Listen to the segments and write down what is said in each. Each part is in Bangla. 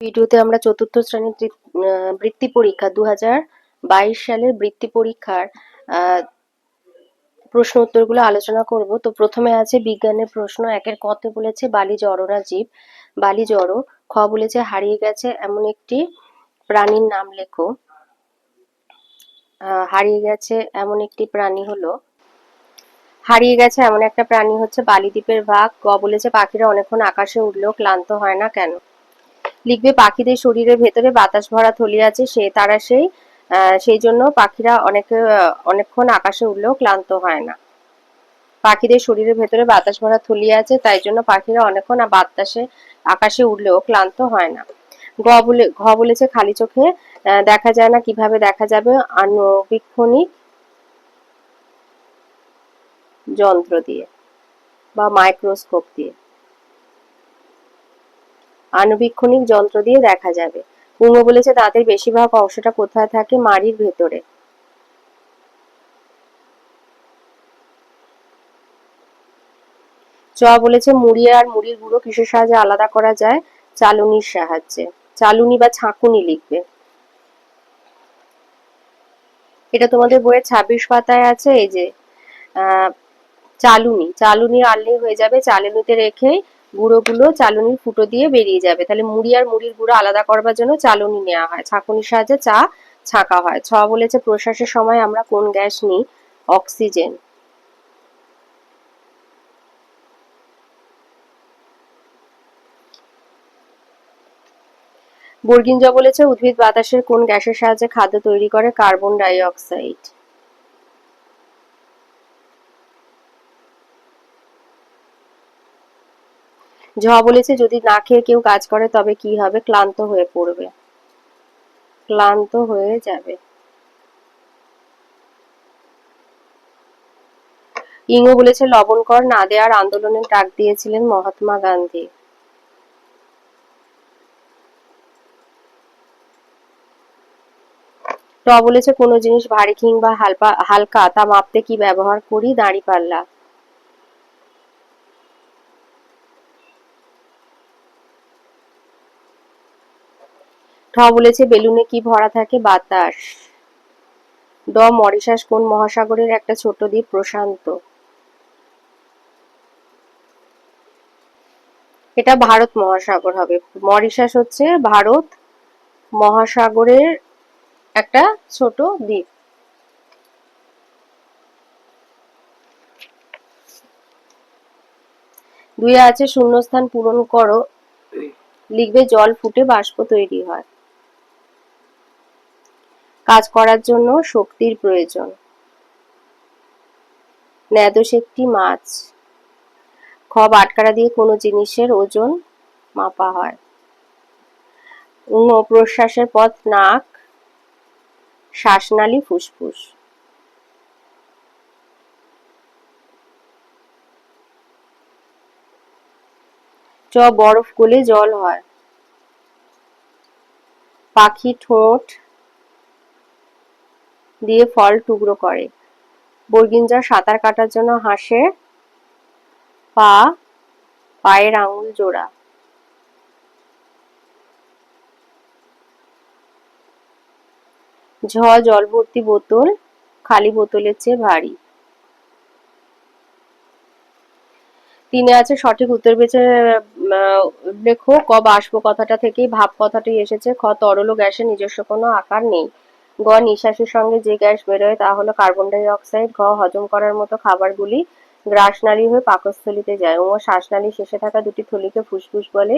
ভিডিওতে আমরা চতুর্থ শ্রেণির বৃত্তি পরীক্ষা দু বাইশ সালের বৃত্তি পরীক্ষার প্রশ্ন উত্তরগুলো আলোচনা করব। তো প্রথমে আছে বিজ্ঞানের প্রশ্ন, একের কতে বলেছে বালি জড় না জীব? বালি জড়, খ বলেছে হারিয়ে গেছে, এমন একটি প্রাণীর নাম লেখো। হারিয়ে গেছে এমন একটি প্রাণী হলো, হারিয়ে গেছে এমন একটা প্রাণী হচ্ছে বালিদ্বীপের ভাগ গ বলেছে পাখিরা অনেকক্ষণ আকাশে উঠলেও ক্লান্ত হয় না কেন? লিখবে, পাখিদের শরীরের ভেতরে বাতাস ভরা থলি আছে, সে, তারা সেই সেই জন্য পাখিরা অনেকে, অনেকক্ষণ আকাশে উঠলেও ক্লান্ত হয় না। পাখিদের শরীরের ভেতরে বাতাস ভরা থলি আছে, তাই জন্য পাখিরা অনেকক্ষণ বাতাসে, আকাশে উঠলেও ক্লান্ত হয় না। গ বলে, ঘ বলেছে খালি চোখে দেখা যায় না কীভাবে দেখা যাবে, আণুবীক্ষণিক যন্ত্র দিয়ে বা মাইক্রোস্কোপ দিয়ে। আণুবীক্ষণিক যন্ত্র দিয়ে দেখা যাবে। পুঙ্গ বলেছে দাঁতের বেশিরভাগ অংশটা কোথায় থাকে মাড়ির ভেতরে। চ বলেছে মুড়ি আর মুড়ির গুঁড়ো কিসের সাহায্যে আলাদা করা যায়? চালুনির সাহায্যে। চালুনি বা ছাঁকুনি লিখবে। এটা তোমাদের বইয়ের ছাব্বিশ পাতায় আছে, এই যে চালুনি। চালুনি আনলেই হয়ে যাবে চালুনিতে রেখে গুঁড়োগুলো চালুনির ফুটো দিয়ে বেরিয়ে যাবে। তাহলে মুড়ি আর মুড়ির গুঁড়ো আলাদা করবার জন্য চালুনি নেওয়া হয়। ছাঁকুনির সাহায্যে চা ছাঁকা হয়। ছ বলেছে প্রশ্বাসের সময় আমরা কোন গ্যাস নিই? অক্সিজেন। বর্গিন জ বলেছে, উদ্ভিদ বাতাসের কোন গ্যাসের সাহায্যে খাদ্য তৈরি করে? কার্বন ডাই অক্সাইড বলেছে, যদি না খেয়ে কেউ কাজ করে, তবে কি হবে? ক্লান্ত হয়ে পড়বে। ক্লান্ত হয়ে যাবে। ইংও বলেছে, লবণ কর, না দেওয়ার আন্দোলনের ডাক দিয়েছিলেন মহাত্মা গান্ধী। ট বলেছে, কোনো জিনিস ভারী কিংবা হালকা, তা মাপতে কি ব্যবহার করি? দাঁড়িপাল্লা। ঠ বলেছে, বেলুনে কি ভরা থাকে বাতাস? ড মরিশাস, কোন মহাসাগরের একটা ছোট দ্বীপ প্রশান্ত? এটা ভারত মহাসাগর হবে। মরিশাস হচ্ছে ভারত মহাসাগরের একটা ছোট দ্বীপ। দুই আছে, শূন্যস্থান পূরণ করো। লিখবে, জল ফুটে বাষ্প তৈরি হয়। কাজ করার জন্য শক্তির প্রয়োজন। ন্যাদোষ একটি মাছ। খ বাটকারা দিয়ে কোনো জিনিসের ওজন মাপা হয়। উম প্রশ্বাসের পথ নাক, শ্বাসনালী ফুসফুস। চ, বরফ গলে জল হয়। পাখি ঠোঁট দিয়ে ফল টুকরো করে। বর্গিঞ্জা সাঁতার কাটার জন্য হাঁসে, পা, পায়ের আঙুল জোড়া। ঝ জল ভর্তি বোতল, খালি বোতলের চেয়ে ভারী। তিনে আছে সঠিক উত্তর বেছে লেখো ক বাষ্প কথাটা থেকেই ভাব কথাটি এসেছে। খ, তরল ও গ্যাসের নিজস্ব কোনো আকার নেই। গ, নিঃশ্বাসের সঙ্গে যে গ্যাস বেরোয় তা হলো কার্বন ডাই অক্সাইড, ঘ, হজম করার মতো খাবারগুলি গ্রাসনালী হয়ে পাকস্থলিতে যায়। ও শ্বাসনালী শেষে থাকা দুটি থলিকে ফুসফুস বলে।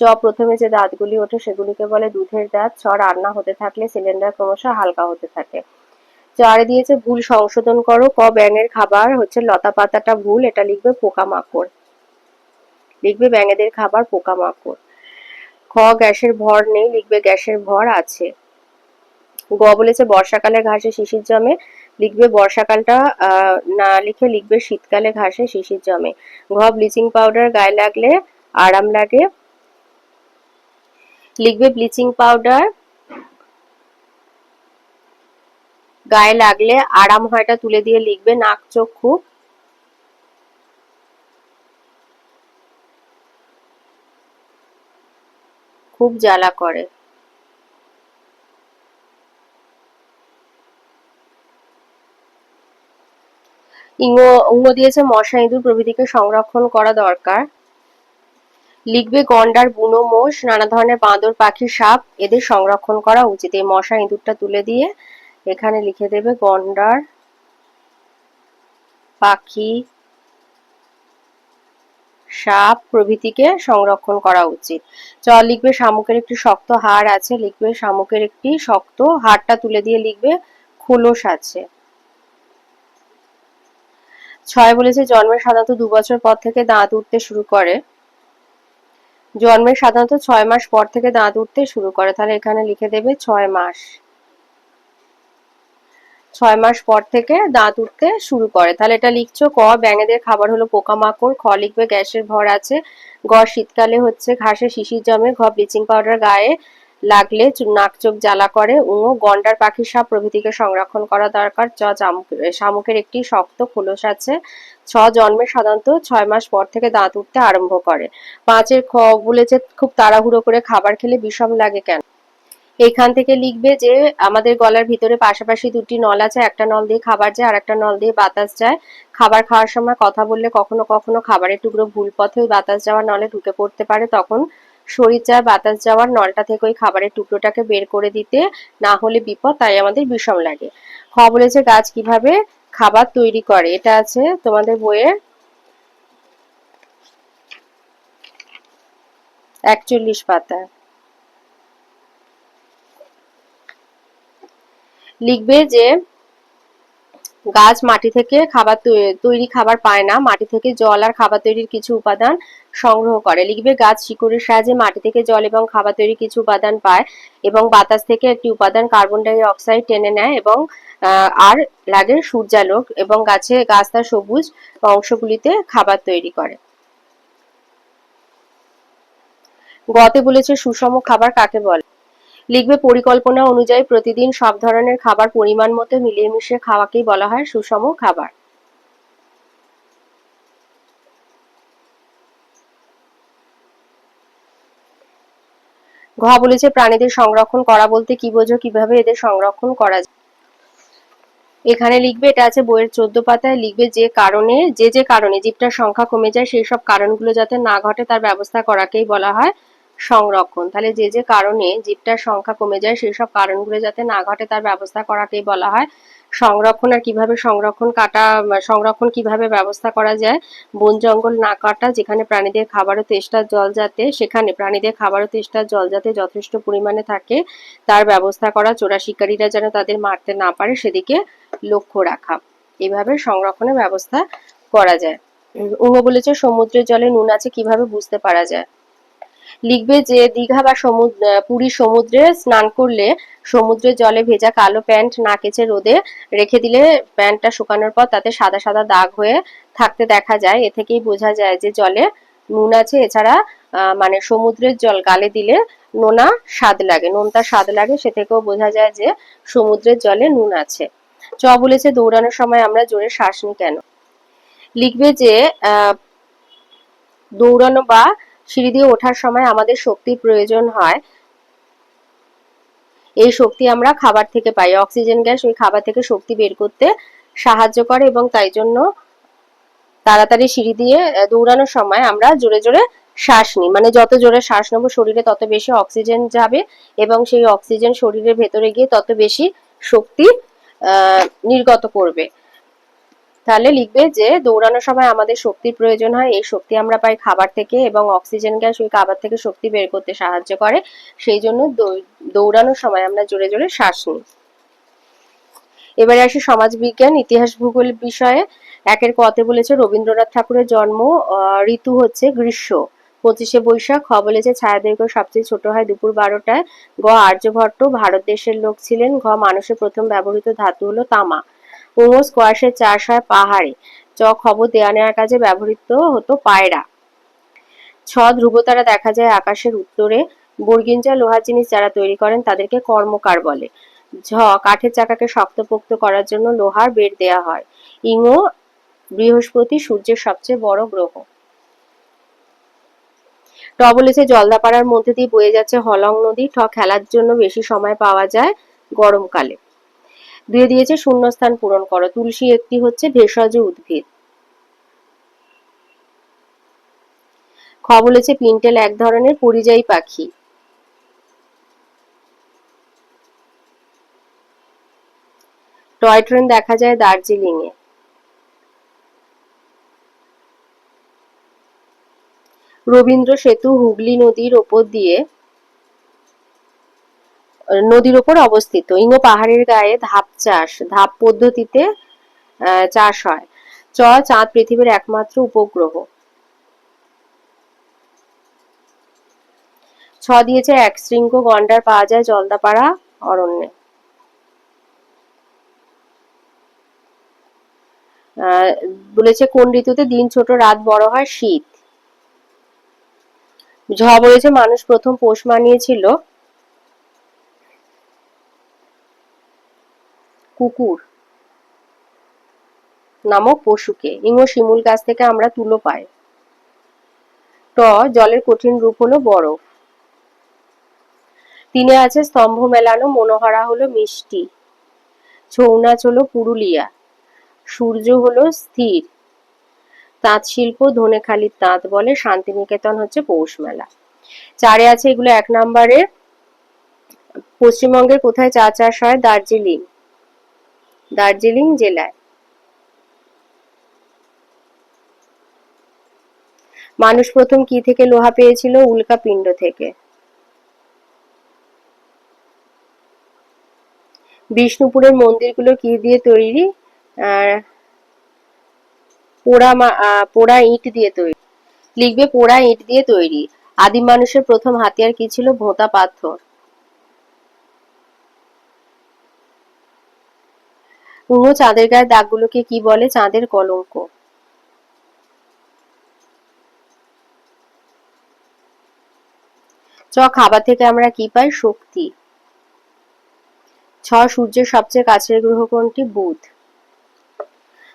চ, প্রথমে যে দাঁতগুলি ওঠে সেগুলিকে বলে দুধের দাঁত। ছ, রান্না হতে থাকলে সিলিন্ডার ক্রমশ হালকা হতে থাকে। চারে, দিয়েছে ভুল সংশোধন করো। ক, ব্যাঙের খাবার হচ্ছে লতা পাতাটা ভুল, এটা লিখবে পোকামাকড়। লিখবে ব্যাঙেদের খাবার পোকামাকড়। খ, গ্যাসের ভর নেই, লিখবে গ্যাসের ভর আছে। গ বলেছে, বর্ষাকালে ঘাসে শিশির জমে। লিখবে, বর্ষাকালটা না লিখে লিখবে, শীতকালে ঘাসে শিশির জমে। ঘ, ব্লিচিং পাউডার গায়ে লাগলে আরাম লাগে। লিখবে, ব্লিচিং পাউডার গায়ে লাগলে আরাম হয়টা তুলে দিয়ে লিখবে, নাক খুব। খুব জ্বালা করে। ইঙ্গ, উঙ্গ দিয়েছে মশা ইঁদুর প্রভৃতিকে সংরক্ষণ করা দরকার। লিখবে গন্ডার, বুনো মোষ, নানা ধরনের বাঁদর পাখি সাপ, এদের সংরক্ষণ করা উচিত। এই মশা ইঁদুরটা তুলে দিয়ে এখানে লিখে দেবে গন্ডার, পাখি, সাপ প্রভৃতিকে সংরক্ষণ করা উচিত। চ লিখবে শামুকের একটি শক্ত হাড় আছে, লিখবে শামুকের একটি শক্ত হাড়টা তুলে দিয়ে লিখবে খোলস আছে। ছয় বলেছে, জন্মের সাধারণত দু বছর পর থেকে দাঁত উঠতে শুরু করে। জন্মের সাধারণত ছয় মাস পর থেকে দাঁত উঠতে শুরু করে। তাহলে এখানে লিখে দেবে ছয় মাস। ছয় মাস পর থেকে দাঁত উঠতে শুরু করে। তাহলে এটা লিখছো ক ব্যাঙেদের খাবার হলো পোকামাকড়, খ লিখবে গ্যাসের ভর আছে, গ শীতকালে হচ্ছে ঘাসে শিশির জমে, ঘ ব্লিচিং পাউডার গায়ে লাগলে নাক চোখ জ্বালা করে ও গন্ডার পাখি সাপ প্রভৃতিকে সংরক্ষণ করা দরকার। চ শামুকের একটি শক্ত খোলস আছে। ছ জন্মের সাধারণত ছয় মাস পর থেকে দাঁত উঠতে আরম্ভ করে। পাঁচের খ বলেছে, খুব তাড়াহুড়ো করে খাবার খেলে বিষম লাগে কেন? এখান থেকে লিখবে যে, আমাদের গলার ভিতরে পাশাপাশি দুটি নল আছে। একটা নল দিয়ে খাবার যায় আর একটা নল দিয়ে বাতাস যায়। খাবার খাওয়ার সময় কথা বললে কখনো কখনো খাবারের টুকরো ভুল পথে ওই বাতাস যাওয়ার নলে ঢুকে পড়তে পারে। তখন শরীর বাতাস যাওয়ার নলটা থেকে ওই খাবারের টুকরোটাকে বের করে দিতে না হলে বিপদ, তাই আমাদের বিষম লাগে। খ বলেছে গাছ কীভাবে খাবার তৈরি করে, এটা আছে তোমাদের বইয়ের। একচল্লিশ পাতায় লিখবে যে গাছ মাটি থেকে খাবার তৈরি খাবার পায় না। মাটি থেকে জল আর খাবার তৈরির কিছু উপাদান সংগ্রহ করে। লিখবে, গাছ শিকড়ের সাহায্যে মাটি থেকে জল এবং খাবার তৈরির কিছু উপাদান পায় এবং বাতাস থেকে একটি উপাদান কার্বন ডাই অক্সাইড টেনে নেয় এবং আর লাগে সূর্যালোক এবং গাছে, গাছ তার সবুজ অংশগুলিতে খাবার তৈরি করে। গতে বলেছে, সুষম খাবার কাকে বলে? লিখবে, পরিকল্পনা অনুযায়ী প্রতিদিন সব ধরনের খাবার পরিমাণ মতো মিলিয়ে মিশিয়ে খাওয়াকেই বলা হয় সুষম খাবার। ঘ বলেছে, প্রাণীদের সংরক্ষণ করা বলতে কি বোঝো? কীভাবে এদের সংরক্ষণ করা যায়? এখানে লিখবে, এটা আছে বইয়ের চোদ্দ পাতায়, লিখবে যে কারণে, যে যে কারণে জীবটার সংখ্যা কমে যায়, সেই সব কারণগুলো যাতে না ঘটে তার ব্যবস্থা করাকেই বলা হয় সংরক্ষণ। তাহলে যে যে কারণে জীবটার সংখ্যা কমে যায়, সেই সব কারণগুলো যাতে না ঘটে, তার ব্যবস্থা করাকেই বলা হয়। সংরক্ষণ আর কীভাবে সংরক্ষণ কাটা, সংরক্ষণ কীভাবে ব্যবস্থা করা যায়, বন জঙ্গল না কাটা, যেখানে প্রাণীদের খাবার ও তেষ্টার জল যাতে, সেখানে প্রাণীদের খাবার ও তেষ্টার জল যাতে যথেষ্ট পরিমাণে থাকে, তার ব্যবস্থা করা, চোরা শিকারীরা যেন তাদের মারতে না পারে, সেদিকে লক্ষ্য রাখা। এভাবে সংরক্ষণের ব্যবস্থা করা যায়। উমো, বলেছে সমুদ্রের জলে নুন আছে, কীভাবে বুঝতে পারা যায়? লিখবে যে দীঘা বা সমুদ্র পুরী সমুদ্রে স্নান করলে সমুদ্রের জলে ভেজা কালো প্যান্ট না কেচে রোদে রেখে দিলে প্যান্টটা শুকানোর পর তাতে সাদা সাদা দাগ হয়ে থাকতে দেখা যায়। এ থেকেই বোঝা যায় যে জলে নুন আছে। এছাড়া মানে সমুদ্রের জল গালে দিলে নোনা স্বাদ লাগে নোনতা স্বাদ লাগে। সে থেকেও বোঝা যায় যে সমুদ্রের জলে নুন আছে। চ বলেছে, দৌড়ানোর সময় আমরা জোরে শ্বাস নিই কেন? লিখবে যে দৌড়ানো বা সিঁড়ি দিয়ে ওঠার সময় আমাদের শক্তির প্রয়োজন হয়। এই শক্তি আমরা খাবার থেকে পাই। অক্সিজেন গ্যাস ওই খাবার থেকে শক্তি বের করতে সাহায্য করে এবং তাই জন্য তাড়াতাড়ি সিঁড়ি দিয়ে দৌড়ানোর সময় আমরা জোরে জোরে শ্বাস নিই। মানে যত জোরে শ্বাস নেব শরীরে তত বেশি অক্সিজেন যাবে এবং সেই অক্সিজেন শরীরের ভেতরে গিয়ে তত বেশি শক্তি নির্গত করবে। তাহলে লিখবে যে, দৌড়ানোর সময় আমাদের শক্তির প্রয়োজন হয়, এই শক্তি আমরা পাই খাবার থেকে এবং অক্সিজেন গ্যাস ওই খাবার থেকে শক্তি বের করতে সাহায্য করে। সেই জন্য দৌড়ানোর সময় আমরা জোরে জোরে শ্বাস নিই। এবারে আসি সমাজবিজ্ঞান ইতিহাস ভূগোল বিষয়ে। একের কতে বলেছে, রবীন্দ্রনাথ ঠাকুরের জন্ম ঋতু হচ্ছে গ্রীষ্ম। পঁচিশে বৈশাখ, খ বলেছে ছায়াদৈর্ঘ্য সবচেয়ে ছোট হয় দুপুর বারোটায়। গ আর্যভট্ট, ভারত দেশের লোক ছিলেন। ঘ, মানুষের প্রথম ব্যবহৃত ধাতু হলো তামা। মোমো স্কোয়াশের চাষ হয় পাহাড়ে, চ খবর দেয়া নেওয়ার কাজে ব্যবহৃত হতো পায়রা। ছ ধ্রুবতারা দেখা যায় আকাশের উত্তরে বর্গিঞ্জা লোহার জিনিস যারা তৈরি করেন তাদেরকে কর্মকার বলে। ঝ কাঠের চাকাকে শক্তপোক্ত করার জন্য লোহার বের দেয়া হয়। ইঙো বৃহস্পতি সূর্যের সবচেয়ে বড় গ্রহ। ট বলেছে জলদাপাড়ার মধ্যে দিয়ে বয়ে যাচ্ছে হলং নদী। ঠ খেলার জন্য বেশি সময় পাওয়া যায় গরমকালে। দুয়ে দিয়েছে শূন্যস্থান পূরণ করো। তুলসী একটি হচ্ছে ভেষজ উদ্ভিদ। খ বলেছে, পিন্টেল এক ধরনের পরিযায়ী পাখি। টয় ট্রেন দেখা যায় দার্জিলিং এ রবীন্দ্র সেতু হুগলি নদীর ওপর দিয়ে নদীর ওপর অবস্থিত। ইঙ্গ পাহাড়ের গায়ে ধাপ চাষ, ধাপ পদ্ধতিতে চাষ হয়। চ চাঁদ পৃথিবীর একমাত্র উপগ্রহ। ছ দিয়েছে এক শৃঙ্গ, গন্ডার পাওয়া যায় জলদাপাড়া, অরণ্যে। বলেছে কোন ঋতুতে দিন ছোট, রাত বড় হয়? শীত। ঝ বলেছে মানুষ প্রথম পোষ মানিয়েছিল। কুকুর নামক পশুকে। ইঙ্গ শিমুল গাছ থেকে আমরা তুলো পাই। ট, জলের কঠিন রূপ হলো বরফ। তিনে আছে স্তম্ভ মেলানো, মনোহরা হলো মিষ্টি। ছৌ নাচ হলো পুরুলিয়া। সূর্য হলো স্থির। তাঁত শিল্প ধনেখালির তাঁত বলে শান্তিনিকেতন হচ্ছে পৌষ মেলা। চারে আছে এগুলো এক নম্বরে। পশ্চিমবঙ্গের কোথায় চা চাষ হয়? দার্জিলিং। দার্জিলিং জেলায়। মানুষ প্রথম কি থেকে লোহা পেয়েছিল? উল্কা পিণ্ড থেকে। বিষ্ণুপুরের মন্দিরগুলো কি দিয়ে তৈরি? পোড়া পোড়া ইট দিয়ে তৈরি। লিখবে পোড়া ইট দিয়ে তৈরি। আদিম মানুষের প্রথম হাতিয়ার কি ছিল? ভোঁতা পাথর। পুরো চাঁদের গায়ের দাগগুলোকে কি বলে? চাঁদের কলঙ্ক। চ, খাবার থেকে আমরা কি পাই? শক্তি। ছ, সূর্যের সবচেয়ে কাছের গ্রহ কোনটি? বুধ।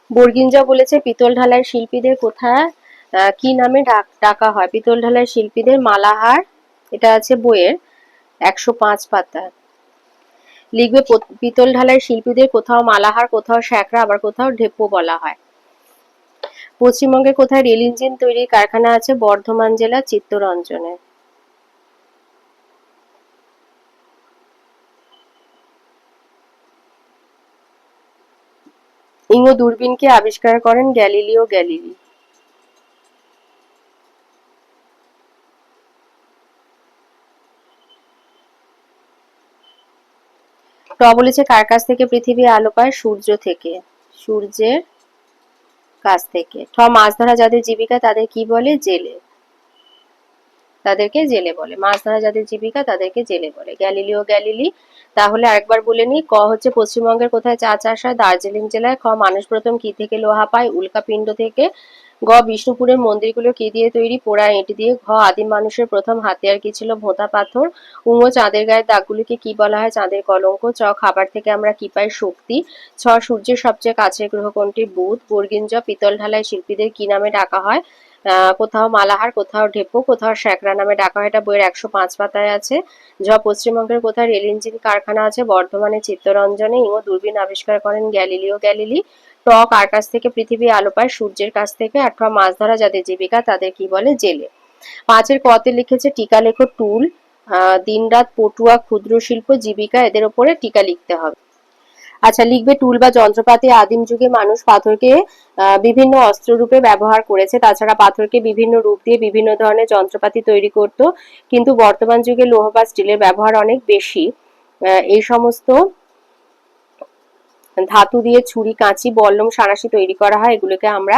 বর্গিঞ্জা বলেছে পিতল ঢালাই শিল্পীদের কোথায় কি নামে ডাকা হয়? পিতল ঢালাই শিল্পীদের মালাহার, এটা আছে বইয়ের, একশো পাঁচ পাতা লিখবে পিতল ঢালাই শিল্পীদের কোথাও মালাহার, কোথাও শ্যাকরা আবার কোথাও ঢেপো বলা হয়। পশ্চিমবঙ্গে কোথায় রেল ইঞ্জিন তৈরির কারখানা আছে? বর্ধমান জেলা, চিত্তরঞ্জনে। ইঙ্গো দূরবীনকে আবিষ্কার করেন গ্যালিলিও গ্যালিলি। ট বলেছে কার কাছ থেকে? পৃথিবী আলো পায় সূর্য থেকে। সূর্যের কাছ থেকে। ঠ, মাছ ধরা যাদের জীবিকা, তাদের কি বলে? জেলে। তাদেরকে জেলে বলে। মাছ ধরা যাদের জীবিকা, তাদেরকে জেলে বলে। Galileo, Galilee. তাহলে আরেকবার বলে নি ক হচ্ছে পশ্চিমবঙ্গের কোথায় চা চাষ হয়? দার্জিলিং জেলায়। খ, মানুষ প্রথম কি থেকে লোহা পায়? উল্কাপিণ্ড থেকে। গ, বিষ্ণুপুরের মন্দিরগুলো কি দিয়ে তৈরি? পোড়া এঁটি দিয়ে। ঘ, আদিম মানুষের প্রথম হাতিয়ার কি ছিল? ভোঁতা পাথর। উঙো চাঁদের গায়ের দাগগুলিকে কি বলা হয়? চাঁদের কলঙ্ক। চ, খাবার থেকে আমরা কি পাই শক্তি? ছ, সূর্যের সবচেয়ে কাছের গ্রহ কোনটি? বুধ, বর্গিঞ্জ, পিতল ঢালাই শিল্পীদের কি নামে ডাকা হয়? কোথাও মালাহার, কোথাও ঢেপো, কোথাও শ্যাকরা নামে ডাকা হয়। এটা বইয়ের একশো পাঁচ পাতায় আছে। য পশ্চিমবঙ্গের কোথায় রেল ইঞ্জিন কারখানা আছে? বর্ধমানে চিত্তরঞ্জনে ইঙো দূরবীন আবিষ্কার করেন গ্যালিলিও গ্যালিলি। টক আর কাছ থেকে পৃথিবী আলো পায়, সূর্যের কাছ থেকে অথবা মাছ ধরা যাদের জীবিকা, তাদের কি বলে? জেলে। পাঁচের কতে লিখেছে, টিকা লেখো টুল দিনরাত পটুয়া, ক্ষুদ্র শিল্প, জীবিকা, এদের ওপরে টিকা লিখতে হবে। আচ্ছা লিখবে, টুল বা যন্ত্রপাতি আদিম যুগে মানুষ পাথরকে বিভিন্ন অস্ত্র রূপে ব্যবহার করেছে। তাছাড়া পাথরকে বিভিন্ন রূপ দিয়ে বিভিন্ন ধরনের যন্ত্রপাতি তৈরি করত। কিন্তু বর্তমান যুগে লোহ বা স্টিলের ব্যবহার অনেক বেশি। এই সমস্ত ধাতু দিয়ে ছুরি, কাঁচি, বল্লম, সারাশি তৈরি করা হয়। এগুলোকে আমরা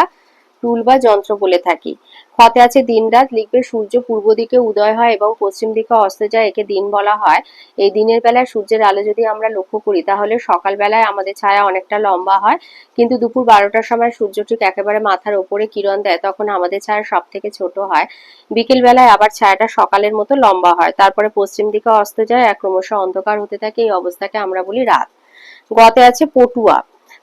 টুল বা যন্ত্র বলে থাকি। খতে আছে দিন রাত, লিখবে সূর্য পূর্ব দিকে উদয় হয় এবং পশ্চিম দিকে অস্ত যায় একে দিন বলা হয়। এই দিনের বেলায় সূর্যের আলো যদি আমরা লক্ষ্য করি, তাহলে সকাল বেলায় আমাদের ছায়া অনেকটা লম্বা হয়। কিন্তু দুপুর বারোটার সময় সূর্য ঠিক একেবারে মাথার ওপরে কিরণ দেয়, তখন আমাদের ছায়া সব থেকে ছোট হয়। বিকেল বেলায় আবার ছায়াটা সকালের মতো লম্বা হয়। তারপরে পশ্চিম দিকে অস্ত যায় এক ক্রমশ অন্ধকার হতে থাকে। এই অবস্থাকে আমরা বলি রাত। গতে আছে পটুয়া।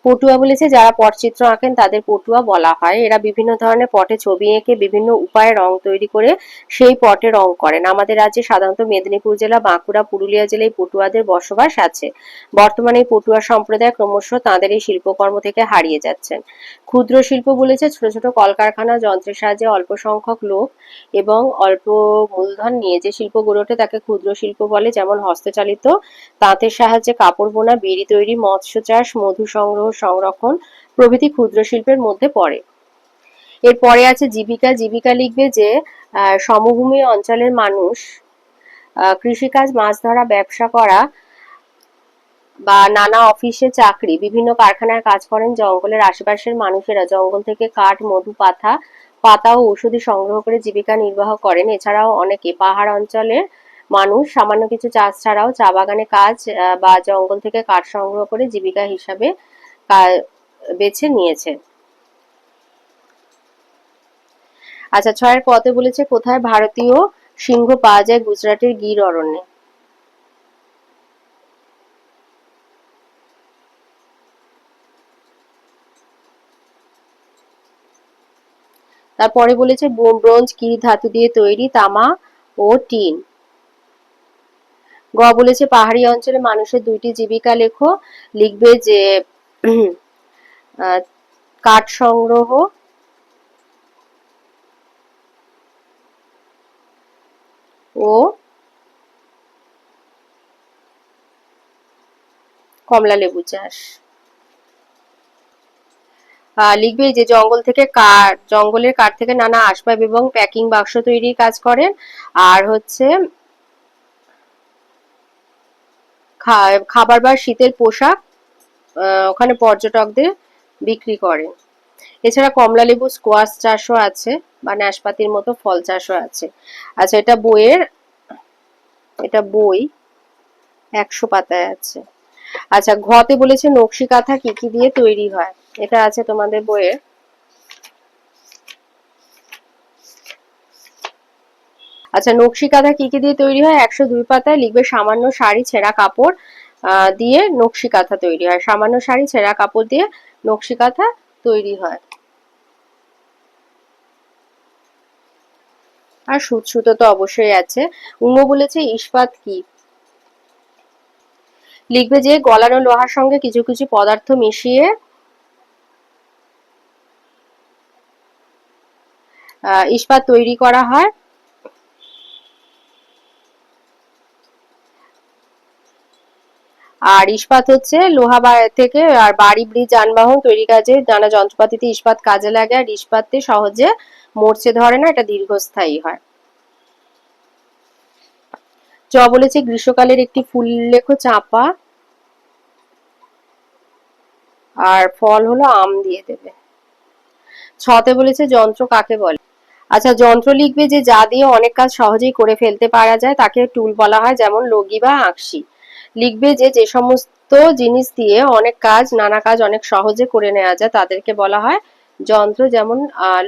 পটুয়া বলেছে, যারা পটচিত্র আঁকেন তাদের পটুয়া বলা হয়। এরা বিভিন্ন ধরনের পটে ছবি এঁকে বিভিন্ন উপায়ে রং তৈরি করে সেই পটে রং করেন। আমাদের রাজ্যে সাধারণত মেদিনীপুর জেলা, বাঁকুড়া, পুরুলিয়া জেলায় পটুয়াদের বসবাস আছে। বর্তমানে পটুয়া সম্প্রদায় ক্রমশ তাদের এই শিল্পকর্ম থেকে হারিয়ে যাচ্ছেন। ক্ষুদ্র শিল্প বলেছে, ছোট ছোট কলকারখানা, যন্ত্রের সাহায্যে অল্প সংখ্যক লোক এবং অল্প মূলধন নিয়ে যে শিল্প গড়ে ওঠে তাকে ক্ষুদ্র শিল্প বলে, যেমন হস্তচালিত, তাঁতের সাহায্যে কাপড় বোনা, বিড়ি তৈরি, মৎস্য চাষ, মধু সংগ্রহ সংরক্ষণ প্রভৃতি ক্ষুদ্র শিল্পের মধ্যে পড়ে। এরপরে আছে জীবিকা। জীবিকা লিখবে যে সমভূমি অঞ্চলের মানুষ কৃষিকাজ, মাছ ধরা, ব্যবসা করা বা নানা অফিসে চাকরি, বিভিন্ন কারখানায় কাজ করেন, জঙ্গলের আশেপাশের মানুষেরা জঙ্গল থেকে কাঠ, মধু পাতা পাতা ও ঔষধি সংগ্রহ করে জীবিকা নির্বাহ করেন। এছাড়াও অনেকে পাহাড় অঞ্চলের মানুষ, সামান্য কিছু চাষ ছাড়াও চা বাগানে কাজ বা জঙ্গল থেকে কাঠ সংগ্রহ করে জীবিকা হিসাবে বেছে নিয়েছে। আচ্ছা ছয়ের পথে বলেছে, কোথায় ভারতীয় সিংহ পাওয়া যায় গুজরাটের গির অরণ্যে? তারপরে বলেছে ব্রোঞ্জ কি ধাতু দিয়ে তৈরি তামা ও টিন। গ বলেছে, পাহাড়ি অঞ্চলে মানুষের দুইটি জীবিকা লেখো, লিখবে যে কাঠ সংগ্রহ। ও কমলা লেবু চাষ। লিখবে যে জঙ্গল থেকে কাঠ, জঙ্গলের কাঠ থেকে নানা আসবাব এবং প্যাকিং বাক্স তৈরির কাজ করেন। আর হচ্ছে খাবার বা শীতের পোশাক ওখানে পর্যটকদের বিক্রি করে। এছাড়া কমলা লেবু স্কোয়াশ চাষও আছে বা নাশপাতির মতো ফল চাষও আছে। আচ্ছা এটা বইয়ের, এটা বই একশো পাতায় আছে। আচ্ছা ঘতে বলেছে নকশি কাঁথা কি কি দিয়ে তৈরি হয়? এটা আছে তোমাদের বইয়ের। আচ্ছা নকশি কাঁথা কি কি দিয়ে তৈরি হয়? একশো দুই পাতায় লিখবে সামান্য শাড়ি, ছেঁড়া কাপড় দিয়ে নকশি কাঁথা তৈরি হয়। সামান্য শাড়ি, ছেঁড়া কাপড় দিয়ে নকশি কাঁথা তৈরি হয়। আর সুত সুতো তো অবশ্যই আছে। উঙ্গ বলেছে, ইস্পাত কি? লিখবে যে গলানো লোহার সঙ্গে কিছু কিছু পদার্থ মিশিয়ে ইস্পাত তৈরি করা হয়। আর ইস্পাত হচ্ছে লোহা থেকে, আর বাড়ি, ব্রিজ, যানবাহন তৈরি কাজে নানা যন্ত্রপাতিতে ইস্পাত কাজে লাগে, আর ইস্পাতে সহজে মরচে ধরে না, এটা দীর্ঘস্থায়ী হয়। চ বলেছে, গ্রীষ্মকালের একটি ফুল লেখো চাপা, আর ফল হলো আম দিয়ে দেবে। ছতে বলেছে, যন্ত্র কাকে বলে? আচ্ছা যন্ত্র লিখবে যে, যা দিয়ে অনেক কাজ সহজেই করে ফেলতে পারা যায়, তাকে টুল বলা হয়, যেমন লগি বা আঁকশি। লিখবে যে যে সমস্ত জিনিস দিয়ে অনেক কাজ, নানা কাজ অনেক সহজে করে নেওয়া যায়, তাদেরকে বলা হয় যন্ত্র। যেমন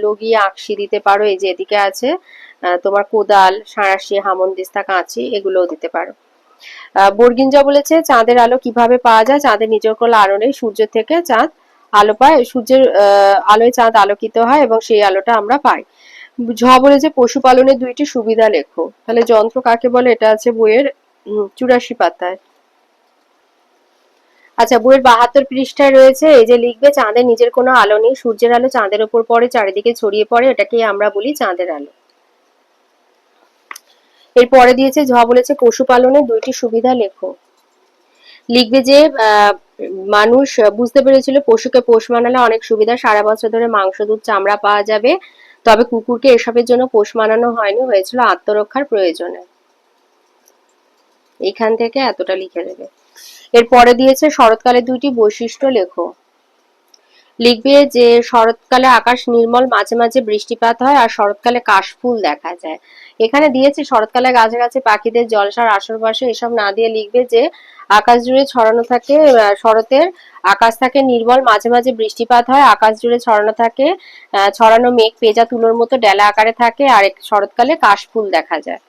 লগিয়ে আঁকশি দিতে পারো, এই যে এদিকে আছে তোমার কোদাল, সাঁড়াশি হামনদিস্তা কাঁচি, এগুলোও দিতে পারো। বর্গিঞ্জা বলেছে, চাঁদের আলো কীভাবে পাওয়া যায়? চাঁদের নিজের কোনো আলো নেই সূর্য থেকে চাঁদ আলো পায়, সূর্যের আলোয় চাঁদ আলোকিত হয় এবং সেই আলোটা আমরা পাই। ঝ বলেছে, পশুপালনের দুইটি সুবিধা লেখো। তাহলে যন্ত্র কাকে বলে? এটা আছে বইয়ের চুরাশি পাতায়। আচ্ছা বইয়ের বাহাত্তর পৃষ্ঠায় রয়েছে, এই যে লিখবে, চাঁদের নিজের কোনো আলো নেই, সূর্যের আলো চাঁদের ওপর পড়ে, চারিদিকে ছড়িয়ে পড়ে, এটাকে আমরা বলি চাঁদের আলো। এরপরে দিয়েছে, ঝ বলেছে পশুপালনের দুইটি সুবিধা লেখো। লিখবে যে মানুষ বুঝতে পেরেছিল, পশুকে পোষ মানালে অনেক সুবিধা, সারা বছর ধরে মাংস, দুধ, চামড়া পাওয়া যাবে, তবে কুকুরকে এসবের জন্য পোষ মানানো হয়নি, হয়েছিল আত্মরক্ষার প্রয়োজনে। এখান থেকে এতটা লিখে দেবে। এরপরে দিয়েছে শরৎকালে দুইটি বৈশিষ্ট্য লেখো। লিখবে যে শরৎকালে আকাশ নির্মল, মাঝে মাঝে বৃষ্টিপাত হয় আর শরৎকালে কাশফুল দেখা যায়। এখানে দিয়েছে শরৎকালে গাছে গাছে পাখিদের জলসার বসে এসব না দিয়ে লিখবে যে আকাশ জুড়ে ছড়ানো থাকে শরতের আকাশ থাকে নির্মল, মাঝে মাঝে বৃষ্টিপাত হয়, আকাশ জুড়ে ছড়ানো থাকে ছড়ানো মেঘ পেজা তুলোর মতো ডেলা আকারে থাকে আর শরৎকালে কাশফুল দেখা যায়।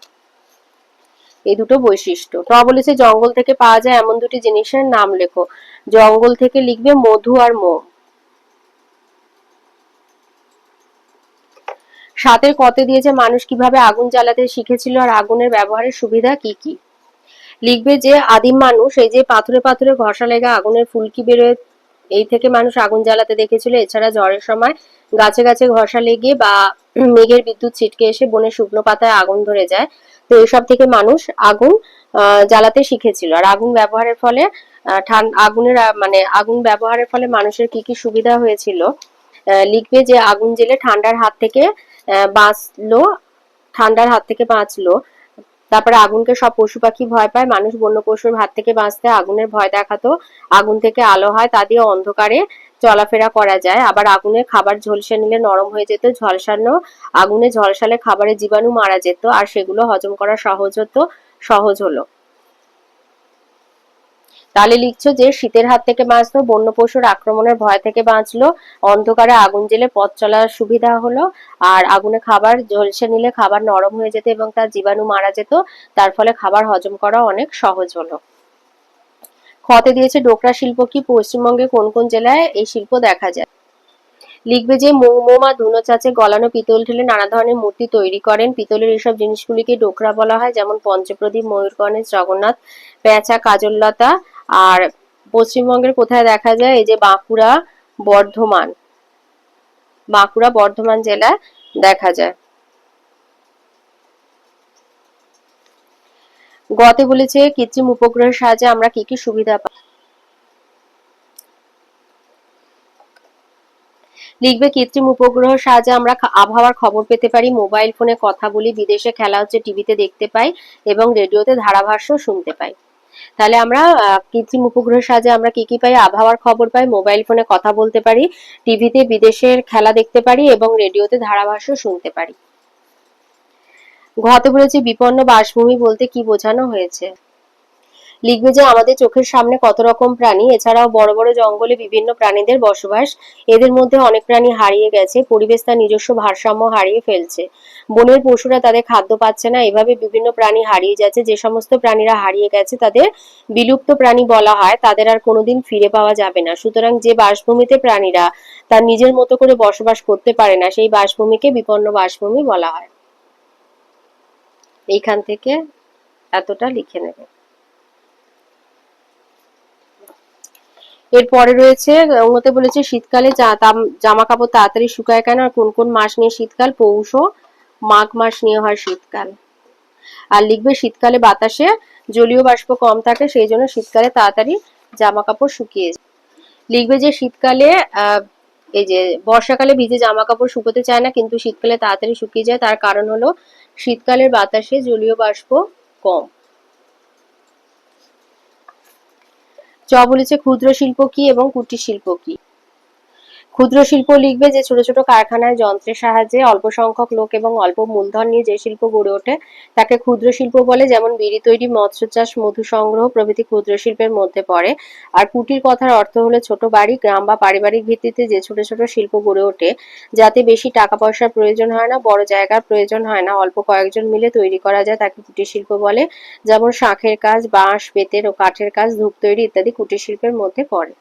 এই দুটো বৈশিষ্ট্য। ট বলেছে জঙ্গল থেকে পাওয়া যায় এমন দুটি জিনিসের নাম লেখো। জঙ্গল থেকে লিখবে মধু আর মোম সাতের কতে দিয়েছে, মানুষ কীভাবে আগুন জ্বালাতে শিখেছিল আর আগুনের ব্যবহারের সুবিধা কি কি? লিখবে যে, আদিম মানুষ, এই যে পাথরে পাথরে ঘষা লেগে আগুনের ফুলকি বেরোয়, এই থেকে মানুষ আগুন জ্বালাতে দেখেছিল। এছাড়া ঝড়ের সময় গাছে গাছে ঘষা লেগে বা মেঘের বিদ্যুৎ ছিটকে এসে বনের শুকনো পাতায় আগুন ধরে যায়। তো এইসব থেকে মানুষ আগুন জ্বালাতে শিখেছিল। আর আগুন ব্যবহারের ফলে আগুনের মানে আগুন ব্যবহারের ফলে মানুষের কি কি সুবিধা হয়েছিল লিখবে যে আগুন জেলে ঠান্ডার হাত থেকে বাঁচলো, ঠান্ডার হাত থেকে বাঁচলো। তারপরে আগুনকে সব পশু পাখি ভয় পায়, মানুষ বন্য পশুর হাত থেকে বাঁচতে আগুনের ভয় দেখাতো। আগুন থেকে আলো হয়, তা দিয়ে অন্ধকারে চলাফেরা করা যায়। আবার আগুনে খাবার ঝলসে নিলে নরম হয়ে যেত, ঝলসানো আগুনে ঝলসালে খাবারের জীবাণু মারা যেত আর সেগুলো হজম করা সহজ হতো, সহজ হলো। তাহলে লিখছো যে, শীতের হাত থেকে বাঁচলো বন্য পশুর আক্রমণের ভয় থেকে বাঁচলো, অন্ধকারে আগুন জেলে পথ চলার সুবিধা হলো, আর আগুনে খাবার ঝলসে নিলে খাবার নরম হয়ে যেত এবং তার জীবাণু মারা যেত, তার ফলে খাবার হজম করা অনেক সহজ হলো। খতে দিয়েছে ডোকরা শিল্প কি পশ্চিমবঙ্গে কোন কোন জেলায় এই শিল্প দেখা যায়? লিখবে যে মৌমা, ধুনো চাচে গলানো পিতল ঢেলে নানা ধরনের মূর্তি তৈরি করেন। পিতলের এইসব জিনিসগুলিকে ডোকরা বলা হয়, যেমন পঞ্চপ্রদীপ ময়ূরগণেশ জগন্নাথ, পেঁচা কাজললতা আর পশ্চিমবঙ্গের কোথায় দেখা যায়? এই যে বাঁকুড়া বর্ধমান বাঁকুড়া বর্ধমান জেলায় দেখা যায়। গতে বলেছে, কৃত্রিম উপগ্রহের সাহায্যে আমরা কি কি সুবিধা পাই লিখবে, কৃত্রিম উপগ্রহের সাহায্যে আমরা আবহাওয়ার খবর পেতে পারি। মোবাইল ফোনে কথা বলি, বিদেশে খেলা হচ্ছে, টিভিতে দেখতে পাই এবং রেডিওতে ধারাভাষ্য শুনতে পাই। তাহলে আমরা কৃত্রিম উপগ্রহের সাহায্যে আমরা কি কি পাই? আবহাওয়ার খবর পাই, মোবাইল ফোনে কথা বলতে পারি, টিভিতে বিদেশের খেলা দেখতে পারি এবং রেডিওতে ধারাভাষ্য শুনতে পারি। ঘতে বলেছে বিপন্ন বাসভূমি বলতে কি বোঝানো হয়েছে? লিখবে যে আমাদের চোখের সামনে কত রকম প্রাণী, এছাড়াও বড় বড় জঙ্গলে বিভিন্ন প্রাণীদের বসবাস। এদের মধ্যে অনেক প্রাণী হারিয়ে গেছে, পরিবেশ তার নিজস্ব ভারসাম্য হারিয়ে ফেলছে। বনের পশুরা তাদের খাদ্য পাচ্ছে না, এভাবে বিভিন্ন প্রাণী হারিয়ে যাচ্ছে। যে সমস্ত প্রাণীরা হারিয়ে গেছে, তাদের বিলুপ্ত প্রাণী বলা হয়, তাদের আর কোনোদিন ফিরে পাওয়া যাবে না। সুতরাং যে বাসভূমিতে প্রাণীরা তার নিজের মতো করে বসবাস করতে পারে না, সেই বাসভূমিকে বিপন্ন বাসভূমি বলা হয়। এইখান থেকে এতটা লিখে নেবে। এরপরে রয়েছে ওতে বলেছে, শীতকালে জামা কাপড় তাড়াতাড়ি শুকায় কেন? আর কোন কোন মাস নিয়ে শীতকাল? পৌষ, মাঘ মাস নিয়ে হয় শীতকাল। আর লিখবে, শীতকালে বাতাসে জলীয় বাষ্প কম থাকে, সেই জন্য শীতকালে তাড়াতাড়ি জামা কাপড় শুকিয়ে লিখবে যে, শীতকালে এই যে বর্ষাকালে ভিজে জামা কাপড় শুকোতে চায় না, কিন্তু শীতকালে তাড়াতাড়ি শুকিয়ে যায়। তার কারণ হলো শীতকালের বাতাসে জলীয় বাষ্প কম। চ বলেছে ক্ষুদ্র শিল্প কি এবং কুটির শিল্প কি? ক্ষুদ্র শিল্প লিখবে যে ছোট ছোট কারখানায় যন্ত্রের সাহায্যে অল্প সংখ্যক লোক এবং অল্প মূলধন নিয়ে যে শিল্প গড়ে ওঠে, তাকে ক্ষুদ্র শিল্প বলে যেমন বিড়ি তৈরি, মৎস্য চাষ, মধু সংগ্রহ প্রভৃতি ক্ষুদ্র শিল্পের মধ্যে পড়ে। আর কুটির কথার অর্থ হলো ছোট বাড়ি, গ্রাম বা পারিবারিক ভিত্তিতে যে ছোট ছোট শিল্প গড়ে ওঠে, যাতে বেশি টাকা পয়সার প্রয়োজন হয় না, বড় জায়গার প্রয়োজন হয় না, অল্প কয়েকজন মিলে তৈরি করা যায় তাকে কুটির শিল্প বলে। যেমন শাঁখের কাজ, বাঁশ, বেতের ও কাঠের কাজ, ধূপ তৈরি ইত্যাদি কুটির শিল্পের মধ্যে পড়ে।